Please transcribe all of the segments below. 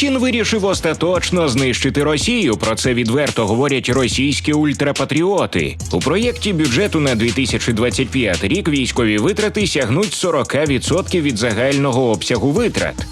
Путін вирішив остаточно знищити Росію. Про це відверто говорять російські ультрапатріоти. У проєкті бюджету на 2025 рік військові витрати сягнуть 40% від загального обсягу витрат.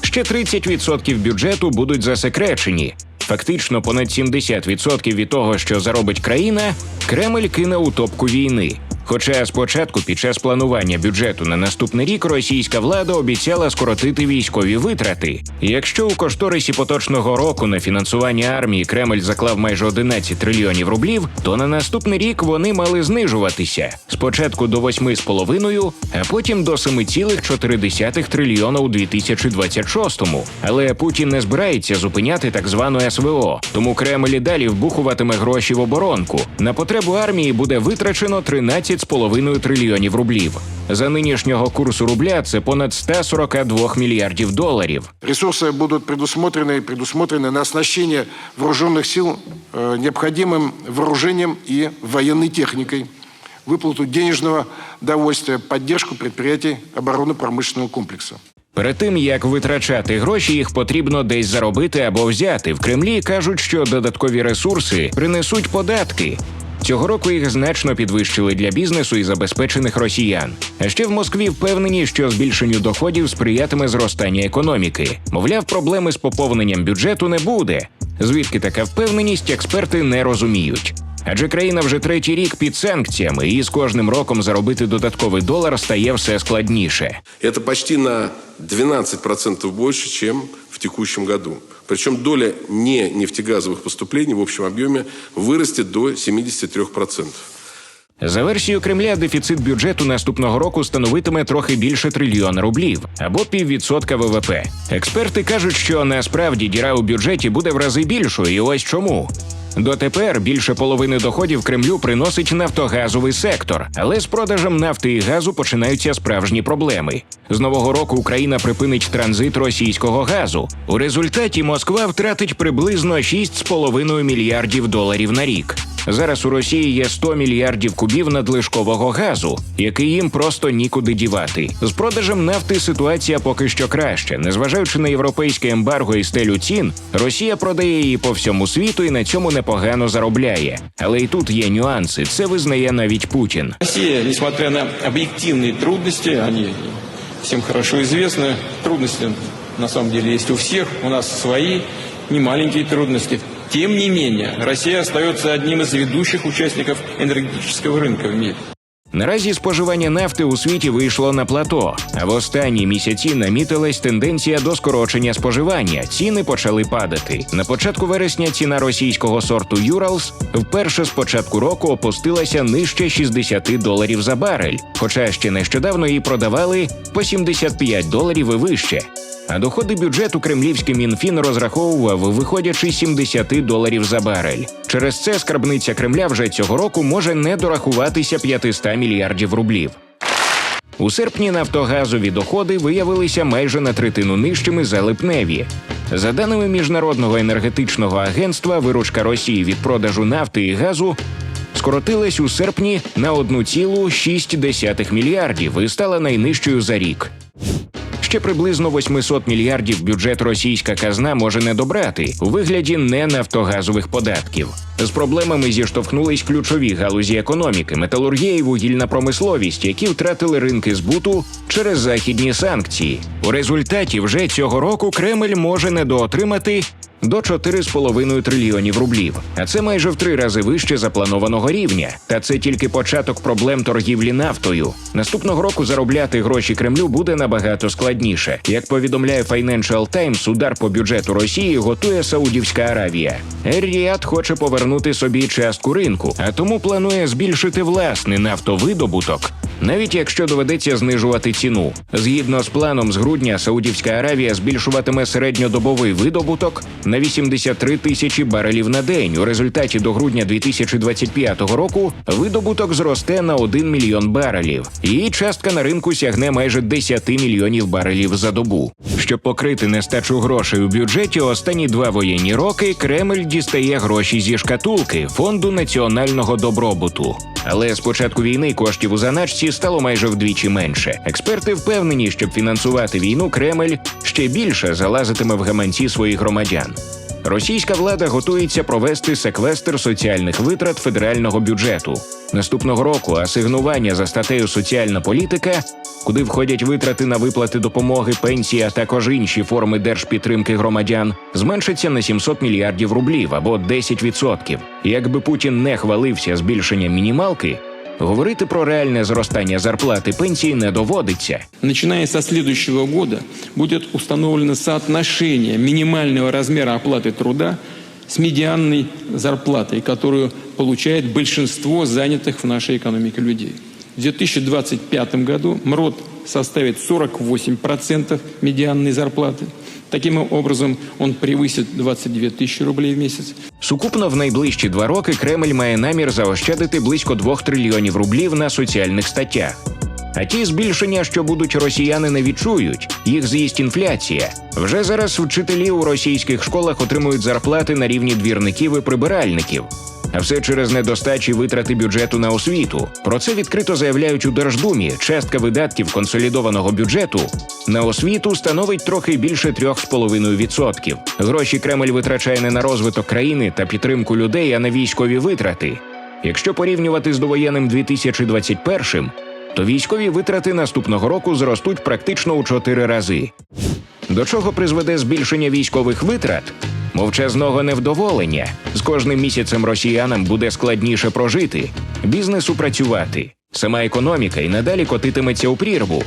Ще 30% бюджету будуть засекречені. Фактично, понад 70% від того, що заробить країна, Кремль кине у топку війни. Хоча спочатку, під час планування бюджету на наступний рік, російська влада обіцяла скоротити військові витрати. Якщо у кошторисі поточного року на фінансування армії Кремль заклав майже 11 трильйонів рублів, то на наступний рік вони мали знижуватися спочатку до 8,5, а потім до 7,4 трильйона у 2026-му. Але Путін не збирається зупиняти так звану СВО, тому Кремль і далі вбухуватиме гроші в оборонку. На потребу армії буде витрачено 13,5 трильйонів рублів. За нинішнього курсу рубля це понад 142 мільярдів доларів. Ресурсы будут предусмотрены и предусмотрены на оснащение вооруженных сил э, необходимым вооружением и военной техникой, выплату денежного довольствия, поддержку предприятий оборонно-промышленного комплекса. Перед тим як витрачати гроші, їх потрібно десь заробити або взяти. В Кремлі кажуть, що додаткові ресурси принесуть податки. Цього року їх значно підвищили для бізнесу і забезпечених росіян. А ще в Москві впевнені, що збільшенню доходів сприятиме зростання економіки. Мовляв, проблеми з поповненням бюджету не буде. Звідки така впевненість, експерти не розуміють. Адже країна вже третій рік під санкціями, і з кожним роком заробити додатковий долар стає все складніше. Это почти на 12% больше, чем в текущем году. Причем доля не нефтегазовых поступлений в общем объеме вырастет до 73%. За версією Кремля, дефіцит бюджету наступного року становитиме трохи більше трильйона рублів або піввідсотка ВВП. Експерти кажуть, що насправді діра у бюджеті буде в рази більшою, і ось чому. Дотепер більше половини доходів Кремлю приносить нафтогазовий сектор, але з продажем нафти і газу починаються справжні проблеми. З нового року Україна припинить транзит російського газу. У результаті Москва втратить приблизно 6,5 мільярдів доларів на рік. Зараз у Росії є 100 мільярдів кубів надлишкового газу, який їм просто нікуди дівати. З продажем нафти ситуація поки що краща. Незважаючи на європейське ембарго і стелю цін, Росія продає її по всьому світу і на цьому непогано заробляє. Але і тут є нюанси. Це визнає навіть Путін. Россия, несмотря на объективные трудности, они всем хорошо известны, трудности на самом деле есть у всех, у нас свои, не маленькие трудности. Тем не менее, Россия остается одним из ведущих участников энергетического рынка в мире. Наразі споживання нафти у світі вийшло на плато, а в останні місяці намітилась тенденція до скорочення споживання. Ціни почали падати. На початку вересня ціна російського сорту Юралс вперше з початку року опустилася нижче 60 доларів за барель, хоча ще нещодавно її продавали по 75 доларів і вище. А доходи бюджету кремлівський мінфін розраховував, виходячи 70 доларів за барель. Через це скарбниця Кремля вже цього року може не дорахуватися 500 мільярдів рублів. У серпні нафтогазові доходи виявилися майже на третину нижчими за липневі. За даними міжнародного енергетичного агентства, виручка Росії від продажу нафти і газу скоротилась у серпні на 1,6 мільярдів і стала найнижчою за рік. Ще приблизно 800 мільярдів бюджет російська казна може не добрати у вигляді не нафтогазових податків. З проблемами зіштовхнулись ключові галузі економіки, металургія і вугільна промисловість, які втратили ринки збуту через західні санкції. У результаті вже цього року Кремль може недоотримати до 4,5 трильйонів рублів, а це майже в три рази вище запланованого рівня. Та це тільки початок проблем торгівлі нафтою. Наступного року заробляти гроші Кремлю буде набагато складніше. Як повідомляє Financial Times, удар по бюджету Росії готує Саудівська Аравія. Ер-Ріад хоче повернути собі частку ринку, а тому планує збільшити власний нафтовидобуток. Навіть якщо доведеться знижувати ціну, згідно з планом з грудня Саудівська Аравія збільшуватиме середньодобовий видобуток на 83 тисячі барелів на день. У результаті до грудня 2025 року видобуток зросте на 1 мільйон барелів. Її частка на ринку сягне майже 10 мільйонів барелів за добу. Щоб покрити нестачу грошей у бюджеті, останні два воєнні роки Кремль дістає гроші зі шкатулки фонду національного добробуту. Але з початку війни коштів у заначці стало майже вдвічі менше. Експерти впевнені, щоб фінансувати війну, Кремль ще більше залазитиме в гаманці своїх громадян. Російська влада готується провести секвестр соціальних витрат федерального бюджету. Наступного року асигнування за статтею соціальна політика, куди входять витрати на виплати допомоги, пенсії, а також інші форми держпідтримки громадян, зменшиться на 700 мільярдів рублів або 10%. Якби Путін не хвалився збільшенням мінімалки, говорити про реальне зростання зарплати пенсії не доводиться. Начиная со следующего года будет установлено соотношение минимального размера оплаты труда с медианной зарплатой, которую получает большинство занятых в нашей экономике людей. В 2025 году МРОД составит 48% медианной зарплаты. Таким образом, он превысит 22 тысячи рублей в месяц. Сукупно в найближчі два роки Кремль має намір заощадити близько 2 трильйонів рублів на соціальних статтях. А ті збільшення, що будуть росіяни, не відчують, їх з'їсть інфляція. Вже зараз вчителі у російських школах отримують зарплати на рівні двірників і прибиральників. А все через недостачі витрати бюджету на освіту. Про це відкрито заявляють у Держдумі. Частка видатків консолідованого бюджету на освіту становить трохи більше 3,5%. Гроші Кремль витрачає не на розвиток країни та підтримку людей, а на військові витрати. Якщо порівнювати з довоєнним 2021, то військові витрати наступного року зростуть практично у чотири рази. До чого призведе збільшення військових витрат? Мовчазного невдоволення. З кожним місяцем росіянам буде складніше прожити, бізнесу працювати. Сама економіка і надалі котитиметься у прірву.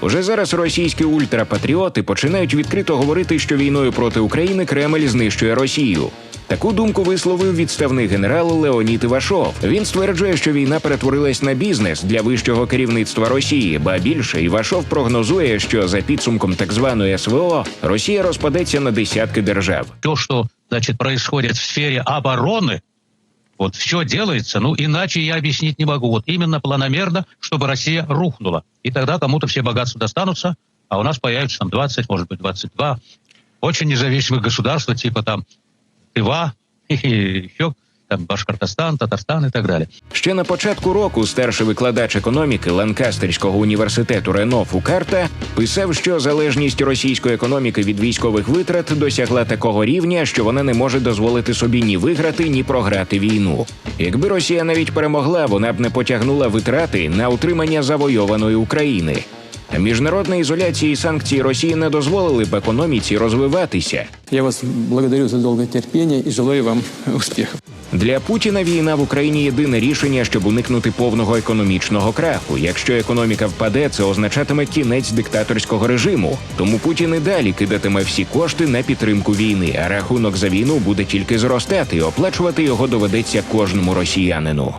Уже зараз російські ультрапатріоти починають відкрито говорити, що війною проти України Кремль знищує Росію. Таку думку висловив відставний генерал Леонід Івашов. Він стверджує, що війна перетворилась на бізнес для вищого керівництва Росії. Ба більше Івашов прогнозує, що за підсумком так званої СВО Росія розпадеться на десятки держав. то, что значит, происходит в сфере обороны, вот все делается, ну иначе я объяснить не могу. Вот именно планомерно, чтобы Россия рухнула. И тогда кому-то все богатства достанутся, а у нас появится там 20, может быть 22 очень независимых государства, типа там Тыва и еще там Башкортостан, Татарстан и так далее. Ще на початку року старший викладач економіки Ланкастерського університету Рено Фукарта писав, що залежність російської економіки від військових витрат досягла такого рівня, що вона не може дозволити собі ні виграти, ні програти війну. Якби Росія навіть перемогла, вона б не потягнула витрати на утримання завойованої України. Міжнародна ізоляція і санкції Росії не дозволили б економіці розвиватися. Я вас благодарю за долгое терпение и желаю вам успехов. Для Путіна війна в Україні єдине рішення, щоб уникнути повного економічного краху. Якщо економіка впаде, це означатиме кінець диктаторського режиму. Тому Путін і далі кидатиме всі кошти на підтримку війни, а рахунок за війну буде тільки зростати. Оплачувати його доведеться кожному росіянину.